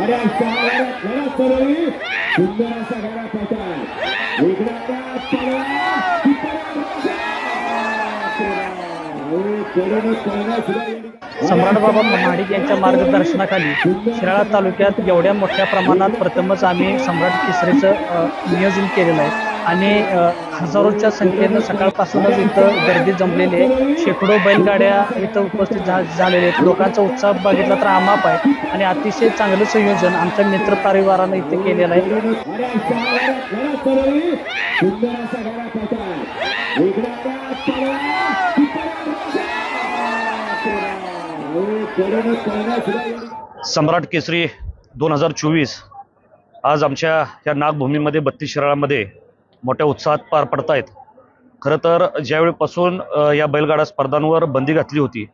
आणि अशा लढत लढत चालवली सुंदर असा गाडा पळताय. इकडे आता पळवा, ती सम्राट बाबा महाडिक यांच्या मार्गदर्शनाखाली शिराळा तालुक्यात एवढ्या मोठ्या प्रमाणात प्रथमच आम्ही सम्राट तिसरेचं नियोजन केलेलं आहे. आणि हजारोच्या संख्येनं सकाळपासूनच इथं गर्दी जमलेली आहे. शेकडो बैलगाड्या इथं उपस्थित झा आहेत. लोकांचा उत्साह बघितला तर अमाप आहे. आणि अतिशय चांगलं संयोजन आमच्या मित्र परिवारानं इथे केलेलं आहे. सम्राट केसरी दोन हजार चोवीस. आज आमच्या या नागभूमीमध्ये बत्तीस शिराळामध्ये मोठ्या उत्साहात पार पडत आहेत खरं तर ज्यावेळीपासून या बैलगाडा स्पर्धांवर बंदी घातली होती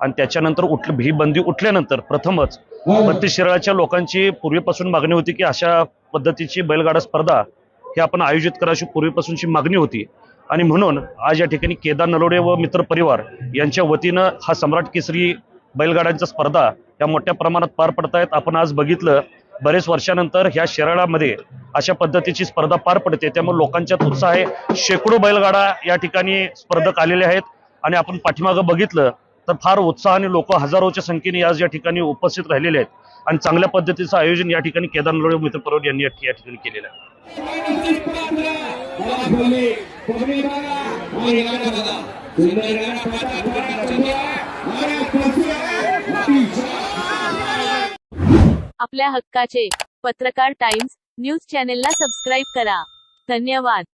आणि त्याच्यानंतर उठ ही बंदी उठल्यानंतर प्रथमच बत्तीस शिराळाच्या लोकांची पूर्वीपासून मागणी होती की अशा पद्धतीची बैलगाडा स्पर्धा ही आपण आयोजित करायची पूर्वीपासूनची मागणी होती. आणि म्हणून आज या ठिकाणी केदार नलोडे व मित्र परिवार यांच्या वतीनं हा सम्राट केसरी बैलगाड्यांच्या स्पर्धा या मोठ्या प्रमाणात पार पडत आहेत आपण आज बघितलं बरेच वर्षानंतर ह्या शिराळामध्ये अशा पद्धतीची स्पर्धा पार पडते. त्यामुळे लोकांच्यात उत्साह आहे. शेकडो बैलगाडा या ठिकाणी स्पर्धक आलेले आहेत. आणि आपण पाठीमागं बघितलं तर फार उत्साहाने लोक हजारोच्या संख्येने आज या ठिकाणी उपस्थित राहिलेले आहेत. आणि चांगल्या पद्धतीचं आयोजन या ठिकाणी केदार नलोडे मित्र परवड यांनी या या ठिकाणी केलेलं आहे. आपल्या हक्काचे पत्रकार टाइम्स न्यूज चॅनेलला सबस्क्राईब करा. धन्यवाद.